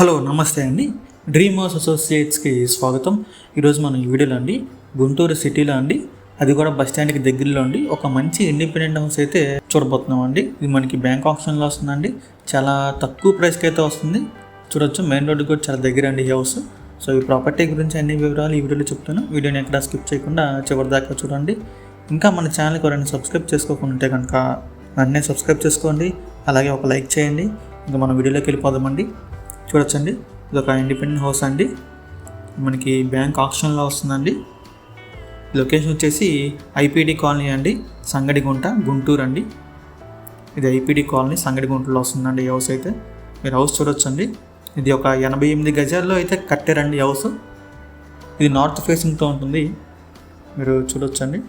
Hello నమస్తే అండి. Dream house అసోసియేట్స్కి స్వాగతం. ఈరోజు మనం ఈ వీడియోలో అండి గుంటూరు సిటీలో అండి అది కూడా బస్ స్టాండ్కి దగ్గరలో అండి ఒక మంచి ఇండిపెండెంట్ హౌస్ అయితే చూడబోతున్నాం అండి. ఇది మనకి బ్యాంక్ ఆప్షన్లో వస్తుందండి చాలా తక్కువ ప్రైస్కి అయితే వస్తుంది. చూడొచ్చు మెయిన్ రోడ్డు కూడా చాలా దగ్గర అండి ఈ హౌస్. సో ఈ ప్రాపర్టీ గురించి అన్ని వివరాలు ఈ వీడియోలో చెప్తాను. వీడియోని ఎక్కడ స్కిప్ చేయకుండా చివరి దాకా చూడండి. ఇంకా మన ఛానల్కి ఎవరైనా సబ్స్క్రైబ్ చేసుకోకుండా ఉంటే కనుక వెంటనే సబ్స్క్రైబ్ చేసుకోండి. అలాగే ఒక లైక్ చేయండి. ఇంకా మనం వీడియోలోకి వెళ్ళిపోదామండి చూడొచ్చండి. ఇది ఒక ఇండిపెండెంట్ హౌస్ అండి. మనకి బ్యాంక్ ఆప్షన్లో వస్తుందండి. లొకేషన్ వచ్చేసి ఐపీడీ కాలనీ అండి. సంగడిగుంట గుంటూరు అండి. ఇది ఐపీడీ కాలనీ సంగడిగుంటలో వస్తుందండి ఈ హౌస్ అయితే. మీరు హౌస్ చూడొచ్చండి. ఇది ఒక ఎనభై ఎనిమిది గజాల్లో అయితే కట్టారండి హౌస్ ఇది నార్త్ ఫేసింగ్తో ఉంటుంది. మీరు చూడొచ్చండి.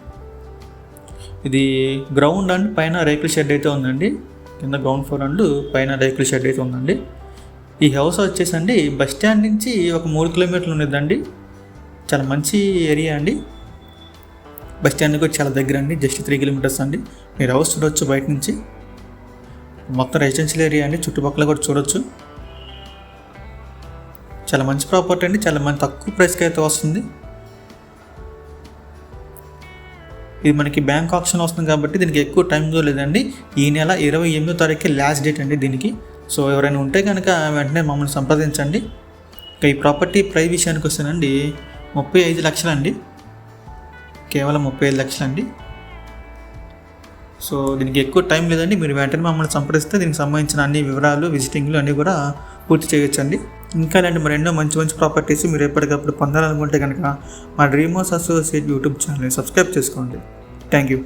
ఇది గ్రౌండ్ అండ్ పైన రేకుల షెడ్ అయితే ఉందండి. కింద గ్రౌండ్ ఫ్లోర్ అండ్ పైన రేకుల షెడ్ అయితే ఉందండి. ఈ హౌస్ వచ్చేసండి బస్ స్టాండ్ నుంచి ఒక మూడు కిలోమీటర్లు ఉండేదండి. చాలా మంచి ఏరియా అండి. బస్ స్టాండ్ కూడా చాలా దగ్గర అండి జస్ట్ త్రీ కిలోమీటర్స్ అండి. మీరు హౌస్ చూడవచ్చు బయట నుంచి. మొత్తం రెసిడెన్షియల్ ఏరియా అండి చుట్టుపక్కల కూడా చూడొచ్చు. చాలా మంచి ప్రాపర్టీ అండి చాలా మంచి తక్కువ ప్రైస్కి అయితే వస్తుంది. ఇది మనకి బ్యాంక్ ఆప్షన్ వస్తుంది కాబట్టి దీనికి ఎక్కువ టైం లేదండి. ఈ నెల ఇరవై ఎనిమిదో తారీఖు లాస్ట్ డేట్ అండి దీనికి. సో ఎవరైనా ఉంటే కనుక వెంటనే మమ్మల్ని సంప్రదించండి. ఇక ఈ ప్రాపర్టీ ప్రైస్ విషయానికి వస్తేనండి ముప్పై ఐదు లక్షలండి. కేవలం ముప్పై ఐదు లక్షలండి. సో దీనికి ఎక్కువ టైం లేదండి. మీరు వెంటనే మమ్మల్ని సంప్రదిస్తే దీనికి సంబంధించిన అన్ని వివరాలు విజిటింగ్లు అన్నీ కూడా పూర్తి చేయొచ్చండి. ఇంకా ఇలాంటి మరెన్నో మంచి మంచి ప్రాపర్టీస్ మీరు ఎప్పటికప్పుడు పొందాలనుకుంటే కనుక మా డ్రీమ్ హౌస్ అసోసియేట్ యూట్యూబ్ ఛానల్ని సబ్స్క్రైబ్ చేసుకోండి. Thank you.